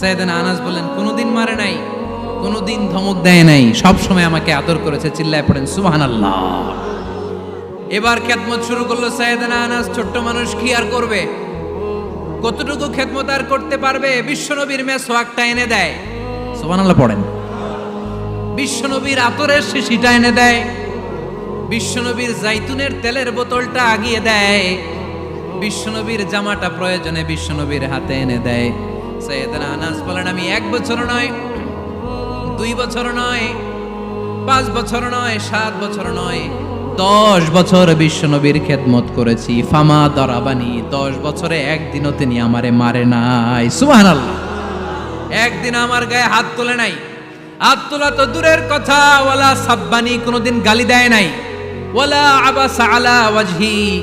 সাইদান আনাস বলেন কোনোদিন মারে নাই, কোনোদিন ধমক দেয় নাই, সব সময় আমাকে আদর করেছে, চিল্লায় পড়েন, সুবহানাল্লাহ। এবার খেদমত শুরু করল সাইদানা আনাস, ছোট্ট মানুষ কি আর করবে? কতটুকু খেদমত আর করতে পারবে? বিশ্বনবীর মেসোয়াকটা এনে দেয়, সুবহানাল্লাহ পড়েন। বিশ্বনবীর আতরের শিশিটা এনে দেয়, বিশ্বনবীর জাইতুনের তেলের বোতলটা আগিয়ে দেয়, বিশ্বনবীর জামাটা প্রয়োজনে বিশ্বনবীর হাতে এনে দেয়। সৈয়দনা আনাস বলেন, আমি এক বছর নয়, দুই বছর নয়, পাঁচ বছর নয়, সাত বছর নয়, দশ বছর বিশ্বনবীর খেদমত করেছি। ফামা দরাবানি, দশ বছরে একদিনও তিনি আমারে মারে নাই। সুবহানাল্লাহ। একদিন আমার গায়ে হাত তোলে নাই। হাত তোলা তো দূরের কথা। ওয়ালা সাব্বানি কোনোদিন গালি দেয় নাই। ওয়ালা আবাসা আলা ওয়াজহি।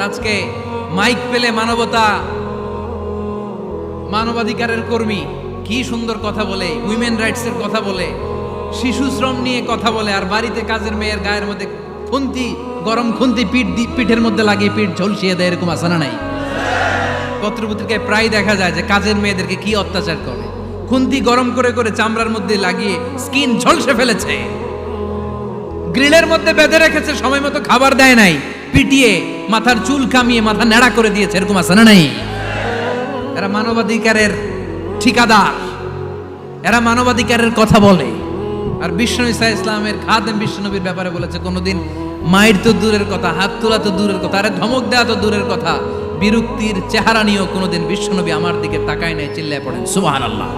আর আজকে মাইক পেলে মানবতা, মানবাধিকারের কর্মী কি সুন্দর কথা বলে উইমেন রাইটস এর কথা বলে, শিশু শ্রম নিয়ে কথা বলে, আর বাড়িতে কাজের মেয়ের গায়ের মধ্যে খুন্তি, গরম খুন্তি পিঠ পিঠের মধ্যে লাগিয়ে পিঠ ঝলসিয়ে দেয়, এরকম আসানা নাই। পত্রপত্রিকায় প্রায় দেখা যায় যে কাজের মেয়েদেরকে কি অত্যাচার করে। খুন্তি গরম করে করে চামড়ার মধ্যে লাগিয়ে স্কিন ঝলসে ফেলেছে। গ্রিলের মধ্যে বেঁধে রেখেছে, সময় মতো খাবার দেয় নাই, পিটিয়ে মাথার চুল কামিয়ে মাথা নেড়া করে দিয়েছে, এরকম আছে না নাই? এরা মানবাধিকারের ঠিকাদার। এরা মানবাধিকারের কথা বলে। আর ইসা ইসলামের খাদেম বিশ্বনবীর ব্যাপারে বলেছে, কোনোদিন মায়ের তো দূরের কথা, হাত তোলা তো দূরের কথা, আরে ধমক দেওয়া তো দূরের কথা। বিরক্তির চেহারা নিয়েও কোনোদিন বিশ্বনবী আমার দিকে তাকায় নাই, চিল্লায় পড়েন। সুবহানাল্লাহ।